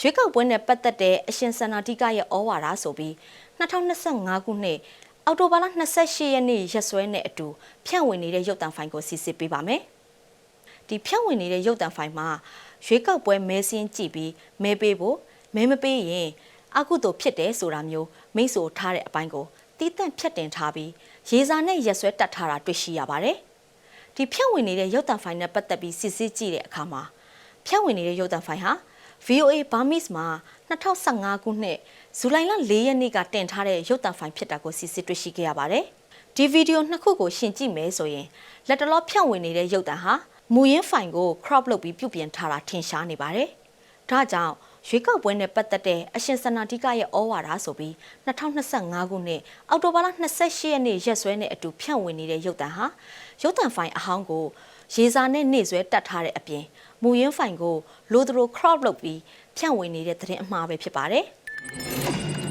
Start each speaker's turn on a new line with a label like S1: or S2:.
S1: ရွေးကောက်ပွဲနဲ့ပတ်သက်တဲ့အရှင်စန္ဒာတိကရဲ့ဩဝါဒဆိုပြီး2025ခုနှစ်အောက်တိုဘာလ28ရက်နေ့ရက်စွဲနဲ့အတူဖြန့်ဝေနေတဲ့ရုပ်သံဖိုင်ကိုစီစစ်ပေးပါမယ်။ဒီဖြန့်ဝေနေတဲ့ရုပ်သံဖိုင်မှာရွေးကောက်ပွဲမဲစင်းကြည့်ပြီးမဲပေးဖို့မဲမပေးရင်အကုသို့ဖြစ်တယ်ဆိုတာမျိုးမိတ်ဆိုထားတဲ့အပိုင်းကိုတီးတန့်ဖြတ်တင်ထားပြီးရေစာနဲ့ရက်စွဲတက်ထားတာတွေ့ရှိရပါတယ်။ဒီဖြန့်ဝေနေတဲ့ရုပ်သံဖိုင်နဲ့ပတ်သက်ပြီးစစ်စစ်ကြည့်တဲ့အခါမှာဖြန့်ဝေနေတဲ့ရုပ်သံဖိုင်ဟာ VOA Burmese မှာ2015ခုနှစ်ဇူလိုင်လ4ရက်နေ့ကတင်ထားတဲ့ရုပ်သံဖိုင်ဖြစ်တာကိုစစ်စစ်တွေ့ရှိခဲ့ရပါတယ်။ဒီဗီဒီယိုနှစ်ခုကိုရှင်ကြည့်မယ်ဆိုရင်လက်တလောဖြန့်ဝေနေတဲ့ရုပ်သံဟာမူရင်းဖိုင်ကို crop လုပ်ပြီးပြုပြင်ထားတာထင်ရှားနေပါတယ်။ဒါကြောင့် ရွေးကောက်ပွဲနဲ့ပတ်သက်တဲ့အရှင်စနာတိကရဲ့ဩဝါဒဆိုပြီး2025ခုနှစ်အောက်တိုဘာလ28ရက်နေ့ရက်စွဲနဲ့အတူဖြန့်ဝေနေတဲ့ရုပ်သံဟာရုပ်သံဖိုင်အဟောင်းကိုရေစာနဲ့နေဆွဲတက်ထားတဲ့အပြင်မူရင်းဖိုင်ကိုလိုဒရို crop လုပ်ပြီးဖြန့်ဝေနေတဲ့သတင်းအမှားပဲဖြစ်ပါတယ်။